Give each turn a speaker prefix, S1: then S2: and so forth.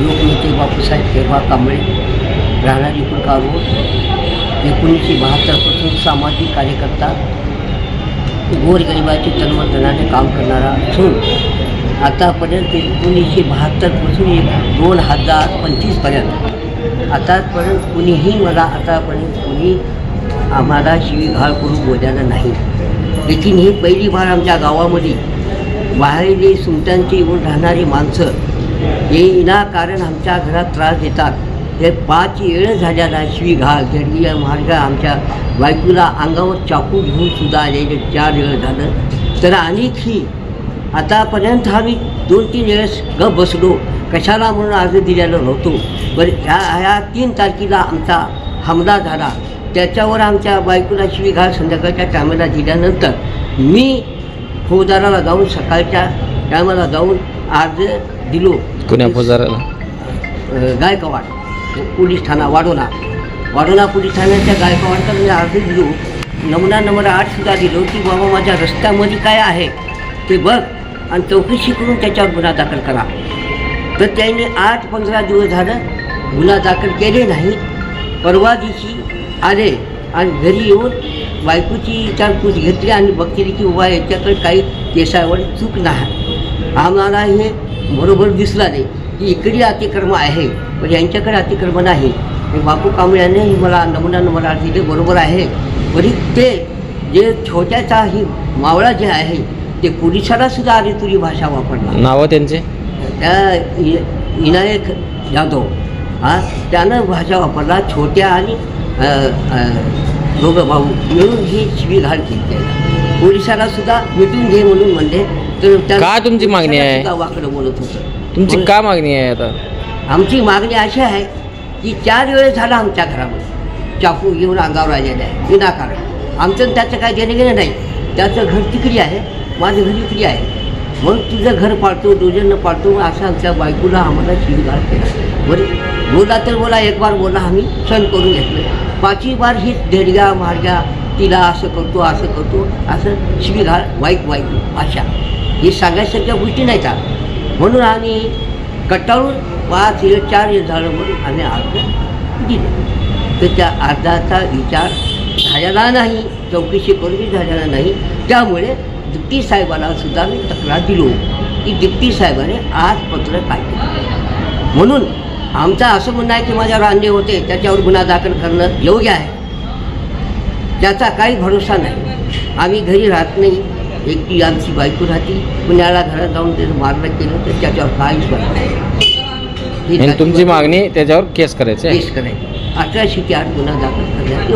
S1: लोकनेते बापूसाहेब केरबा कांबळे राहणार इकुलका रोड एकोणीसशे बहात्तरपासून सामाजिक कार्यकर्ता गोरगरिबाचे तन्मधनाने काम करणारा असून आतापर्यंत एकोणीसशे बहात्तरपासून एक दोन हजार पंचवीसपर्यंत आतापर्यंत कुणीही मला आतापर्यंत कुणी आम्हाला शिवीघाळ करून बोलायला नाही. लेकिन ही पहिली बार आमच्या गावामध्ये बाहेरले सुमट्यांचे येऊन राहणारी माणसं हे कारण आमच्या घरात त्रास देतात. हे पाच वेळ झालेला शिवीघाळ झडगी मार्ग आमच्या बायकोला अंगावर चाकू घेऊन सुद्धा आलेले चार वेळ झालं. तर आणखी आतापर्यंत आम्ही दोन तीन वेळेस ग बसलो. कशाला म्हणून अर्ज दिलेला नव्हतो. बरं ह्या ह्या तीन तारखेला आमचा हमला झाला. त्याच्यावर आमच्या बायकोला शिवीघाळ संध्याकाळच्या टायमाला दिल्यानंतर मी फौजदाराला जाऊन सकाळच्या टायमाला जाऊन अर्ज दिलो.
S2: कुण्या
S1: अ, गायकवाड. पोलीस ठाणा वाडोना. वाडोना पोलीस ठाण्याच्या गायकवाडचा मी अर्ज दिलो. नमुना नंबर आठ सुद्धा दिलो की बाबा माझ्या रस्त्यामध्ये काय आहे ते बघ आणि चौकशी करून त्याच्यावर गुन्हा दाखल करा. तर त्यांनी आठ पंधरा दिवस झालं गुन्हा दाखल केले नाही. परवा दिवशी आले आणि घरी येऊन बायकोची विचारपूस घेतली आणि बघते की बाबा याच्याकडे काही केसावर चूक नाही. आम्हाला हे बरोबर दिसला नाही. की इकडे अतिक्रम आहे पण यांच्याकडे अतिक्रम नाही. बापू कांबळे यांनी हे मला नमुना नंबर दिले बरोबर आहे. तरी ते जे छोट्याचा ही मावळा जे आहे ते पोलिसाला सुद्धा आली तुरी भाषा वापरला
S2: नावं त्यांचे?
S1: त्या इ- विनायक जाधव हा त्यानं भाषा वापरला. छोट्या आणि दोघं भाऊ मिळून ही शिवीघाळ केली त्याला पोलिसाला सुद्धा मिटून घे म्हणून म्हणले.
S2: काय तुमची मागणी आहे?
S1: सुद्धा वाकडं बोलत होतं.
S2: तुमची का मागणी आहे आता?
S1: आमची मागणी अशी आहे की चार वेळेस झाला आमच्या घरामध्ये. चाकू घेऊन अंगावर आलेलं आहे. विनाकारण. आमचं आणि त्याचं काय देणं घेणं नाही. त्याचं घर तिकडी आहे. माझं घर इकडी आहे. मग तुझं घर पाळतो दुजनं पाळतो असं आमच्या बायकोला आम्हाला शिवीगाळ केला. बरं बोला तर बोला एक बार बोला आम्ही सण करून घेतलं पाचवी बार ही धेडग्या मारग्या तिला असं करतो असं करतो असं शिवीगाळ वाईट वाईट भाषा ही सांगायसारख्या गोष्टी नाहीत हा. म्हणून आम्ही कटाळून पाच हे चार हे झालं म्हणून आम्ही अर्ज दिलं. तर त्या अर्जाचा विचार झालेला नाही चौकशी करून झालेला नाही. त्यामुळे दिप्ती साहेबाला सुद्धा मी तक्रार दिलो. की दिप्ती साहेबाने आज पत्र काढले म्हणून आमचं असं म्हणणं आहे की माझ्यावर अन्याय होते त्याच्यावर गुन्हा दाखल करणं योग्य आहे. त्याचा काही भरोसा नाही. आम्ही घरी राहत नाही. एकटी आमची बायको राहते. पुण्याला घरात जाऊन त्याचं मारलं केलं तर त्याच्यावर काहीच नाही.
S2: तुमची मागणी त्याच्यावर केस करायची
S1: केस करायची. अठराशे ते आठ गुन्हा दाखल करण्यात